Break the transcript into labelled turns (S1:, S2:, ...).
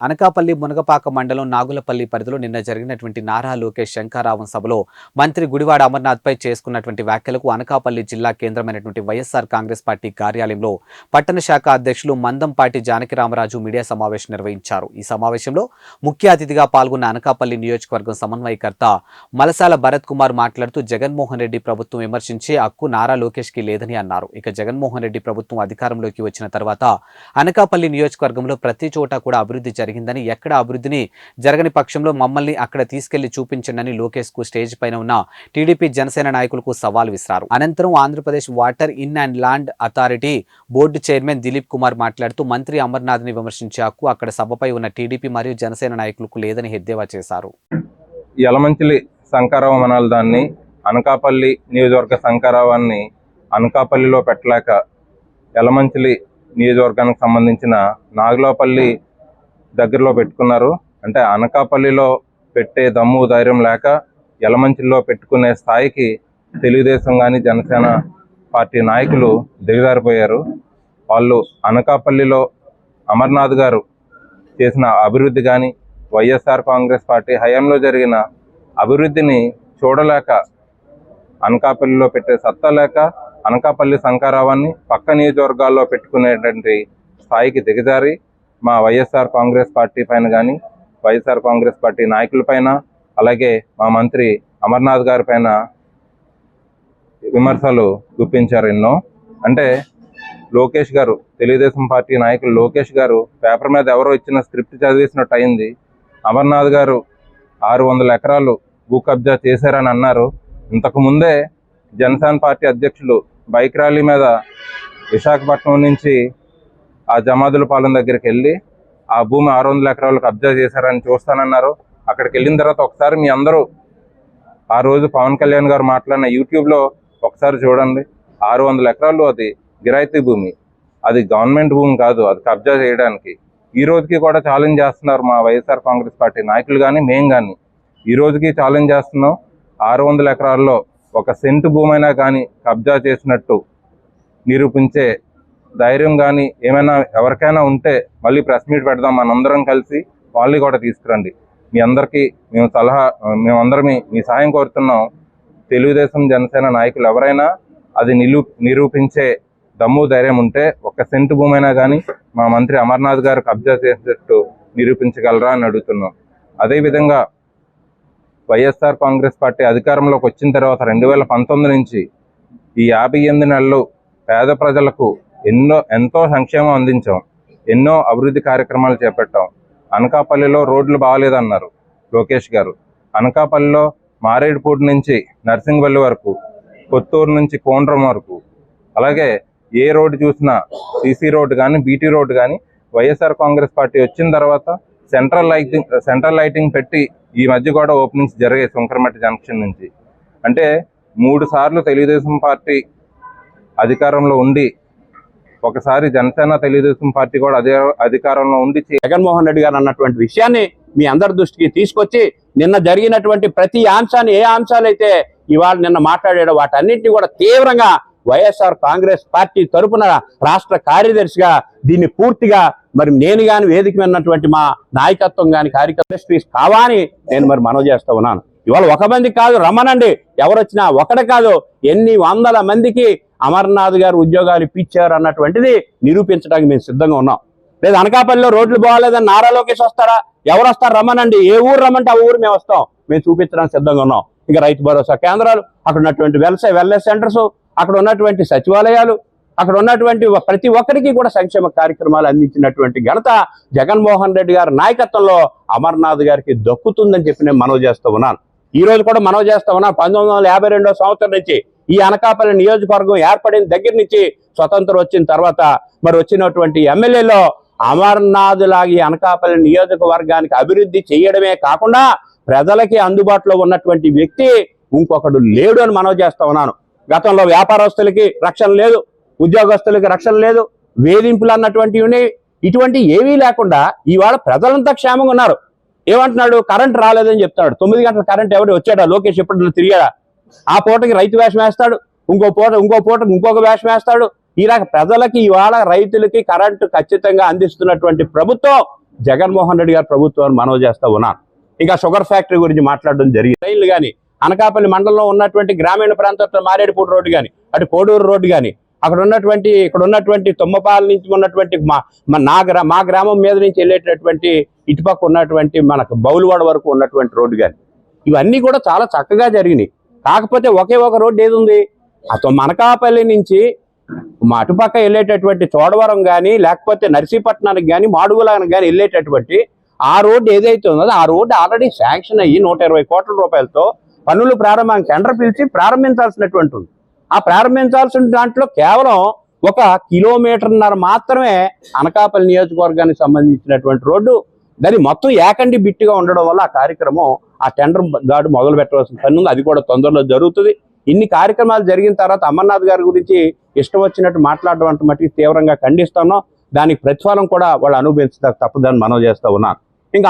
S1: అనకాపల్లి మునగపాక మండలం నాగులపల్లి పరిధిలో నిన్న జరిగినటువంటి నారా లోకేష్ శంకారావం సభలో మంత్రి గుడివాడ అమర్నాథ్పై చేసుకున్నటువంటి వ్యాఖ్యలకు అనకాపల్లి జిల్లా కేంద్రమైనటువంటి వైఎస్ఆర్ కాంగ్రెస్ పార్టీ కార్యాలయంలో పట్టణ శాఖ అధ్యక్షులు మందంపాటి జానకిరామరాజు మీడియా సమావేశం నిర్వహించారు. ఈ సమావేశంలో ముఖ్య అతిథిగా పాల్గొన్న అనకాపల్లి నియోజకవర్గం సమన్వయకర్త మలసాల భరత్ కుమార్ మాట్లాడుతూ జగన్మోహన్ రెడ్డి ప్రభుత్వం విమర్శించే హక్కు నారా లోకేష్కి లేదని అన్నారు. ఇక జగన్మోహన్ రెడ్డి ప్రభుత్వం అధికారంలోకి వచ్చిన తర్వాత అనకాపల్లి నియోజకవర్గంలో ప్రతి చోట కూడా అభివృద్ధి జరిగిందని ఎక్కడ అభివృద్ధిని జరగని పక్షంలో మమ్మల్ని అక్కడ తీసుకెళ్ళి చూపించండి లోకేష్కు స్టేజ్ పైన ఉన్న టీడీపీ జనసేన నాయకులకు సవాల్ విసిరారు. అనంతరం Andhra Pradesh water in and land authority board chairman Dilip Kumar మాట్లాడుతూ మంత్రి అమర్నాథ్ని విమర్శించే హక్కు అక్కడ సభపై ఉన్న టీడీపీ మరియు జనసేన నాయకులకు లేదని ఎద్దేవా చేశారు.
S2: యలమంచిలి శంకరావం అనాలి దాన్ని అనకాపల్లి నియోజకవర్గ శంకరావాన్ని అనకాపల్లిలో పెట్టలేక యలమంచిలి నియోజకవర్గానికి సంబంధించిన నాగులపల్లి దగ్గరలో పెట్టుకున్నారు. అంటే అనకాపల్లిలో పెట్టే దమ్ము ధైర్యం లేక యలమంచిలో పెట్టుకునే స్థాయికి తెలుగుదేశం కానీ జనసేన పార్టీ నాయకులు దిగజారిపోయారు. వాళ్ళు అనకాపల్లిలో అమర్నాథ్ గారు చేసిన అభివృద్ధి కానీ వైఎస్ఆర్ కాంగ్రెస్ పార్టీ హయాంలో జరిగిన అభివృద్ధిని చూడలేక అనకాపల్లిలో పెట్టే సత్తా లేక అనకాపల్లి సంకారావాన్ని పక్క నియోజకవర్గాల్లో పెట్టుకునేటువంటి స్థాయికి దిగజారి మా వైఎస్ఆర్ కాంగ్రెస్ పార్టీ పైన కానీ వైఎస్ఆర్ కాంగ్రెస్ పార్టీ నాయకుల పైన అలాగే మా మంత్రి అమర్నాథ్ గారి పైన విమర్శలు గుప్పించారు ఎన్నో. అంటే లోకేష్ గారు తెలుగుదేశం పార్టీ నాయకులు లోకేష్ గారు పేపర్ మీద ఎవరో ఇచ్చిన స్క్రిప్ట్ చదివేసినట్టు అయింది. అమర్నాథ్ గారు ఆరు వందల ఎకరాలు భూ కబ్జా చేశారని అన్నారు. ఇంతకు ముందే జనసేన పార్టీ అధ్యక్షులు బైక్ ర్యాలీ మీద విశాఖపట్నం నుంచి ఆ జమాదుల పాలెం దగ్గరికి వెళ్ళి ఆ భూమి ఆరు వందల ఎకరాలు కబ్జా చేశారని చూస్తానన్నారు. అక్కడికి వెళ్ళిన తర్వాత ఒకసారి మీ అందరూ ఆ రోజు పవన్ కళ్యాణ్ గారు మాట్లాడిన యూట్యూబ్లో ఒకసారి చూడండి. ఆరు వందల ఎకరాలు అది గిరాయితీ భూమి. అది గవర్నమెంట్ భూమి కాదు అది కబ్జా చేయడానికి. ఈ రోజుకి కూడా ఛాలెంజ్ చేస్తున్నారు మా వైఎస్ఆర్ కాంగ్రెస్ పార్టీ నాయకులు కానీ మేము కానీ. ఈ రోజుకి ఛాలెంజ్ చేస్తున్నాం. ఆరు వందల ఎకరాల్లో ఒక సెంటు భూమైనా కానీ కబ్జా చేసినట్టు నిరూపించే ధైర్యం కానీ ఏమైనా ఎవరికైనా ఉంటే మళ్ళీ ప్రెస్ మీట్ పెడదాం మనందరం కలిసి వాళ్ళని కూడా తీసుకురండి. మీ అందరికీ మేము సలహా మేమందరం మీ సాయం కోరుతున్నాం. తెలుగుదేశం జనసేన నాయకులు ఎవరైనా అది నిలు నిరూపించే దమ్ము ధైర్యం ఉంటే ఒక సెంటు భూమైనా కానీ మా మంత్రి అమర్నాథ్ గారు కబ్జా చేసేటట్టు నిరూపించగలరా అని అడుగుతున్నాం. అదేవిధంగా వైఎస్ఆర్ కాంగ్రెస్ పార్టీ అధికారంలోకి వచ్చిన తర్వాత రెండు వేల పంతొమ్మిది నుంచి ఈ యాభై ఎనిమిది నెలలు పేద ప్రజలకు ఎన్నో ఎంతో సంక్షేమం అందించాం. ఎన్నో అభివృద్ధి కార్యక్రమాలు చేపట్టాం. అనకాపల్లిలో రోడ్లు బాగాలేదన్నారు లోకేష్ గారు. అనకాపల్లిలో మారేడుపూడి నుంచి నర్సింగ్వల్లి వరకు కొత్తూరు నుంచి కోండ్రం వరకు. అలాగే ఏ రోడ్డు చూసినా సీసీ రోడ్డు కానీ బీటీ రోడ్డు కానీ వైఎస్ఆర్ కాంగ్రెస్ పార్టీ వచ్చిన తర్వాత సెంట్రల్ లైటింగ్ సెంట్రల్ లైటింగ్ పెట్టి ఈ మధ్య కూడా ఓపెనింగ్స్ జరిగాయి శంకరమట్టి జంక్షన్ నుంచి. అంటే మూడు సార్లు తెలుగుదేశం పార్టీ అధికారంలో ఉండి ఒకసారి జనసేన తెలుగుదేశం పార్టీ కూడా అదే అధికారంలో ఉండి
S3: జగన్మోహన్ రెడ్డి గారు అన్నటువంటి విషయాన్ని మీ అందరి దృష్టికి తీసుకొచ్చి నిన్న జరిగినటువంటి ప్రతి అంశాన్ని ఏ అంశాలైతే ఇవాళ నిన్న మాట్లాడాడో వాటన్నింటినీ కూడా తీవ్రంగా వైఎస్ఆర్ కాంగ్రెస్ పార్టీ తరపున రాష్ట్ర కార్యదర్శిగా దీన్ని పూర్తిగా మరి నేను గాని వేదిక ఉన్నటువంటి మా నాయకత్వం గాని కార్యకర్త కావాలని నేను మరి మనవి చేస్తా ఉన్నాను. ఇవాళ ఒక మంది కాదు రమ్మనండి ఎవరు వచ్చినా ఒకటి కాదు ఎన్ని వందల మందికి అమర్నాథ్ గారు ఉద్యోగాలు ఇప్పించారు అన్నటువంటిది నిరూపించడానికి మేము సిద్ధంగా ఉన్నాం. లేదు అనకాపల్లిలో రోడ్లు బాగాలేదని నారా లోకేష్ వస్తారా? ఎవరు వస్తారు? రమ్మనండి. ఏ ఊరు రమ్మంటే ఆ ఊరు మేము వస్తాం. మేము చూపించడానికి సిద్ధంగా ఉన్నాం. ఇంకా రైతు భరోసా కేంద్రాలు అక్కడ ఉన్నటువంటి వెల్సే వెల్నెస్ సెంటర్స్ అక్కడ ఉన్నటువంటి సచివాలయాలు అక్కడ ఉన్నటువంటి ప్రతి ఒక్కరికి కూడా సంక్షేమ కార్యక్రమాలు అందించినటువంటి ఘనత జగన్మోహన్ రెడ్డి గారి నాయకత్వంలో అమర్నాథ్ గారికి దక్కుతుందని చెప్పి నేను మనవి చేస్తూ ఉన్నాను. ఈ రోజు కూడా మనవి చేస్తా ఉన్నా పంతొమ్మిది వందల యాభై సంవత్సరం నుంచి ఈ అనకాపల్లి నియోజకవర్గం ఏర్పడిన దగ్గర నుంచి స్వతంత్రం వచ్చిన తర్వాత మరి వచ్చినటువంటి ఎమ్మెల్యేలో అమర్నాథ్ లాగి అనకాపల్లి నియోజకవర్గానికి అభివృద్ధి చేయడమే కాకుండా ప్రజలకి అందుబాటులో ఉన్నటువంటి వ్యక్తి ఇంకొకడు లేడు అని మనవి చేస్తా ఉన్నాను. గతంలో వ్యాపారస్తులకి రక్షణ లేదు ఉద్యోగస్తులకి రక్షణ లేదు వేధింపులు అన్నటువంటివి ఇటువంటి ఏవీ లేకుండా ఇవాళ ప్రజలంతా క్షేమంగా ఉన్నారు. ఏమంటున్నాడు? కరెంట్ రాలేదని చెప్తాడు తొమ్మిది గంటల కరెంట్ ఎవరు వచ్చాడా? లోకేష్ ఎప్పుడు తిరిగాడా? ఆ పూటకి రైతు వేషం వేస్తాడు ఇంకో పూట ఇంకో పూట ఇంకొక వేషం వేస్తాడు. ఇలాగ ప్రజలకి ఇవాళ రైతులకి కరెంటు ఖచ్చితంగా అందిస్తున్నటువంటి ప్రభుత్వం జగన్మోహన్ రెడ్డి గారు ప్రభుత్వాన్ని మనవి చేస్తా ఉన్నాను. ఇంకా షుగర్ ఫ్యాక్టరీ గురించి మాట్లాడడం జరిగింది. రైళ్ళు కానీ అనకాపల్లి మండలంలో ఉన్నటువంటి గ్రామీణ ప్రాంతాల్లో మారేడుపూడి రోడ్డు కానీ అటు కోడూరు రోడ్డు కానీ అక్కడ ఉన్నటువంటి ఇక్కడ ఉన్నటువంటి తుమ్మపాల నుంచి ఉన్నటువంటి మా మా- నా గ్రా మా గ్రామం మీద నుంచి వెళ్ళేటటువంటి ఇటుపక్క ఉన్నటువంటి మనకు బౌలువాడ వరకు ఉన్నటువంటి రోడ్డు కానీ ఇవన్నీ కూడా చాలా చక్కగా జరిగినాయి. కాకపోతే ఒకే ఒక రోడ్డు ఏది ఉంది? అతో మనకాపల్లి నుంచి మా అటుపక్క వెళ్ళేటటువంటి చోడవరం కానీ లేకపోతే నర్సీపట్నానికి కానీ మాడుగులానికి కానీ వెళ్ళేటటువంటి ఆ రోడ్డు ఏదైతే ఉందో ఆ రోడ్డు ఆల్రెడీ శాంక్షన్ అయ్యి నూట ఇరవై కోట్ల రూపాయలతో పనులు ప్రారంభానికి టెండర్ పిలిచి ప్రారంభించాల్సినటువంటి ఉంది. ఆ ప్రారంభించాల్సిన దాంట్లో కేవలం ఒక కిలోమీటర్న్నర మాత్రమే అనకాపల్లి నియోజకవర్గానికి సంబంధించినటువంటి రోడ్డు దాని మొత్తం ఏకండి బిట్టుగా ఉండడం వల్ల ఆ కార్యక్రమం ఆ టెండర్ గాడు మొదలు పెట్టవలసిన పని ఉంది. అది కూడా తొందరలో జరుగుతుంది. ఇన్ని కార్యక్రమాలు జరిగిన తర్వాత అమర్నాథ్ గారి గురించి ఇష్టం వచ్చినట్టు మాట్లాడడం అంటే మట్టుకు తీవ్రంగా ఖండిస్తున్నాం. దానికి ప్రతిఫలం కూడా వాళ్ళు అనుభవించక తప్పదని మనం చేస్తూ ఉన్నాను. ఇంకా